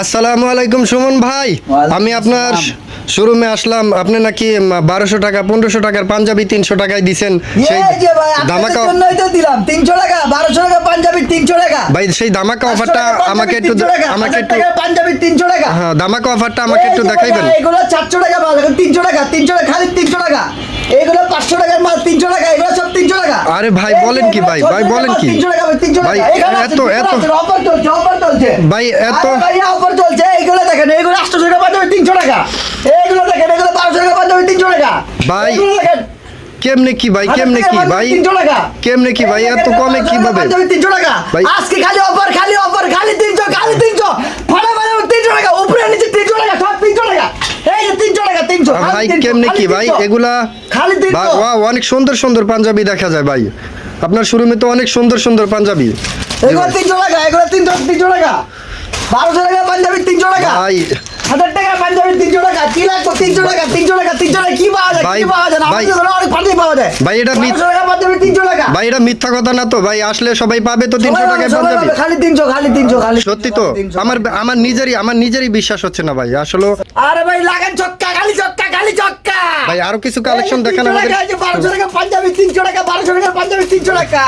আসসালামু আলাইকুম সুমন ভাই। আমি আপনার শোরুমে আসলাম। আপনি নাকি বারোশো টাকা পনেরোশো টাকার পাঞ্জাবি তিনশো টাকায় দিছেন। সেই ভাই ধামাকা দিলাম। তিনশো টাকা বারোশো টাকা পাঞ্জাবি তিনশো টাকা। ভাই সেই ধামাকা অফারটা আমাকে একটু 300 টাকা, আমাকে একটু পাঞ্জাবি তিনশো টাকা। হ্যাঁ ধামাকা অফারটা আমাকে একটু দেখাইবেন এগুলো চারশো টাকা তিনশো টাকা তিনশো টাকা খালি তিনশো টাকা। এগুলো পাঁচশো টাকার মাল তিনশো টাকা আরে ভাই বলেন কি ভাই? ভাই বলেন কি? ভাই এত এত ভাই এত অফার চলছে এইগুলো দেখেন এইগুলো 800 টাকা পাঁচ 300 টাকা। এইগুলো দেখেন এগুলো 1200 টাকা পাঁচ 300 টাকা। ভাই কেমনে কি ভাই কেমনে কি ভাই? কেমনে কি ভাই? এত কমে কীভাবে? 300 টাকা। আজকে খালি অফার খালি অফার খালি 300 খালি 300 ভাই কেমনে কি ভাই? এগুলা অনেক সুন্দর সুন্দর পাঞ্জাবি দেখা যায় ভাই। আপনার শোরুমে তো অনেক সুন্দর সুন্দর পাঞ্জাবি। এগুলো তিনশো টাকা এগুলো তিনশো তিনশো টাকা। বারোশো টাকা পাঞ্জাবি তিনশো টাকা। ভাই পাঞ্জাবি তিনশো টাকা কি লাগবে তিনশো টাকা তিনশো টাকা তিনশো টাকা কি পাওয়া যায় ভাই, কি পাওয়া যায় ভাই। অনেক পাঞ্জাবি পাওয়া যায়। ভাই, এটা তিনশো টাকা ভাই মিথ্যা কথা না তো ভাই। আসলে সবাই পাবে তো তিনশো সবাই টাকায় পাঞ্জাবি। খালি তিনশো খালি তিনশো খালি সত্যি তো আমার আমার নিজেরই আমার নিজেরই বিশ্বাস হচ্ছে না ভাই। আসলে আরে ভাই লাগান ছক্কা খালি ছক্কা খালি ছক্কা ভাই আরও কিছু কালেকশন দেখান আমাদের বারোশো টাকা পাঞ্জাবি তিনশো টাকা বারোশো টাকা পাঞ্জাবি তিনশো টাকা।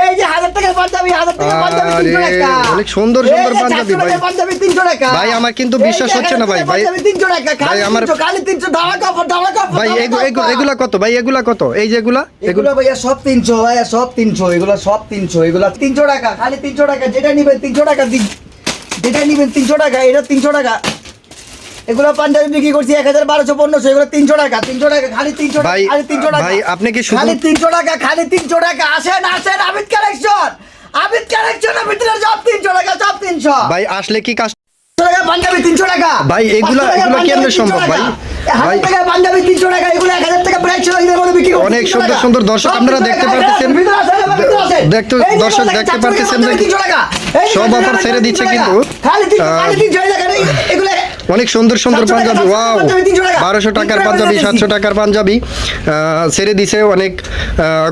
এই যে হাজার টাকার পাঞ্জাবি হাজার টাকা পাঞ্জাবি তিনশো টাকা। অনেক সুন্দর সুন্দর পাঞ্জাবি ভাই। পাঞ্জাবি তিনশো টাকা। ভাই, আমার কিন্তু বিশ্বাস হচ্ছে না ভাই, 1000 টাকার ভাই। আমার- ভাই। এগুলা কত? ভাই এগুলা কত? এই যেগুলা এগুলো এগুলো ভাইয়া সব তিনশো ভাইয়া সব তিনশো এগুলো সব তিনশো এগুলো তিনশো টাকা খালি তিনশো টাকা যেটা নিবেন তিনশো টাকা দিন। যেটা নিবেন তিনশো টাকা এটা তিনশো টাকা। এগুলো পাঞ্জাবি বিক্রি করছি এক হাজার বারোশো পনেরোশো এগুলো তিনশো টাকা তিনশো টাকা খালি তিনশো টাকা খালি তিনশো টাকা। ভাই, আপনি কি খালি তিনশো টাকা খালি তিনশো টাকা। আসেন আসেন আবিদ কালেকশন। আবিদ কালেকশনের ভিতরে সব তিনশো টাকা সব তিনশো। ভাই আসলে কি কাজ পাঞ্জাবি তিনশো টাকা। ভাই, এগুলা- 500 টাকা এগুলা পাঞ্জাবি কেমনে সম্ভব, ভাই? হাজার টাকা পাঞ্জাবি তিনশো টাকা এগুলো এক হাজার টাকা প্রাইস ছিল বিক্রি অনেক সুন্দর সুন্দর দর্শক আপনারা দেখতে পারতেছেন। ভিতরে আসেন, ভিতরে আসেন। দেখতে- দর্শক দেখতে পারতেছেন পাঞ্জাবি যে 300 টাকা। এই যে সব দেখেন, ছেড়ে দিচ্ছে কিন্তু, খালি 300, আহ, খালি 300 এই দেখেন, এই- এগুলো অনেক সুন্দর সুন্দর পাঞ্জাবি ওয়াও পাঞ্জাবি, 300 টাকা। বারোশো টাকার পাঞ্জাবি সাতশো টাকার পাঞ্জাবি। ছেড়ে দিছে অনেক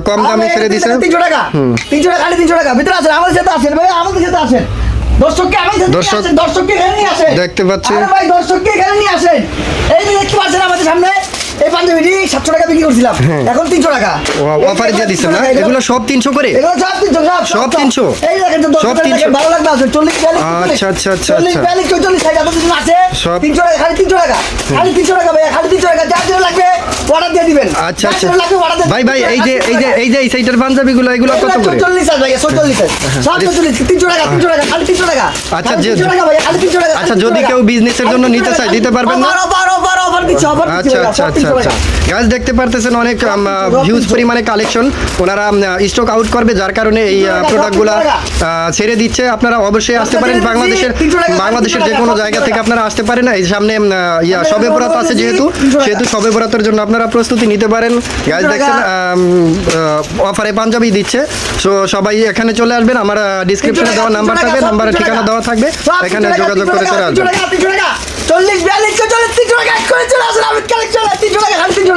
কম দামে ছেড়ে দিছে। তিনশো টাকা। তিনশো টাকা খালি তিনশো টাকা। ভিতরে আসেন আমাদের সাথে আসেন ভাই আমাদের সাথে আসেন। দর্শককে সাথে দর্শক- দর্শককে এখানে নিয়ে আসেন। দেখতে পাচ্ছি। ভাই দর্শককে এখানে নিয়ে আসেন। এই যে দেখতে পাচ্ছেন আমাদের সামনে এই পাঞ্জাবিটি সাতশো টাকা বিক্রি করছিলাম। এখন তিনশো টাকা। অফারে দিয়ে না? এগুলো সব তিনশো করে? এগুলো সব তিনশো সব সব 300? এই দেখেন তো সব সব 300 তিনশো? ভালো লাগবে আছে চল্লিশ আচ্ছা, আচ্ছা, আচ্ছা, চল্লিশ আচ্ছা। বিয়াল্লিশ চল্লিশ আছে। সব- তিনশো টাকা খালি তিনশো টাকা। খালি তিনশো টাকা ভাইয়া খালি তিনশো টাকা। যার লাগবে। অর্ডার দিয়ে দিবেন। আচ্ছা আচ্ছা। ভাই ভাই এই যে এই যে এই যে এই সাইডের পাঞ্জাবিগুলো এগুলো কত করে? চল্লিশ আছে ভাইয়া চল্লিশ আছে সব চল্লিশ টাকা তিনশো টাকা খালি তিনশো টাকা। আচ্ছা, 300 টাকা ভাই খালি টাকা আচ্ছা, যদি কেউ business-এর জন্য নিতে চায়, দিতে পারবেন না? দিচ্ছি অফার আচ্ছা আচ্ছা আচ্ছা আচ্ছা। গাছ দেখতে পারতেছেন অনেক হিউজ পরিমাণে কালেকশন ওনারা স্টক আউট করবে যার কারণে এই প্রোডাক্টগুলো ছেড়ে দিচ্ছে। আপনারা অবশ্যই আসতে পারেন। বাংলাদেশের বাংলাদেশের যে কোনো জায়গা থেকে আপনারা আসতে পারেন। এই সামনে ইয়া সবে বরাত আছে যেহেতু সেহেতু সবে বরাতের জন্য আপনারা প্রস্তুতি নিতে পারেন। গাছ দেখছেন অফারে পাঞ্জাবি দিচ্ছে। সো সবাই এখানে চলে আসবেন। আমার ডিসক্রিপশনে দেওয়া নাম্বার থাকবে নাম্বারে ঠিকানা দেওয়া থাকবে। এখানে যোগাযোগ করে চলে আসবেন। চল্লিশ, বিয়াল্লিশ চল্লিশ তিনশো টাকা এক করে চলে আসুন আমি কালেকশন তিনশো টাকা, সাড়ে তিনশো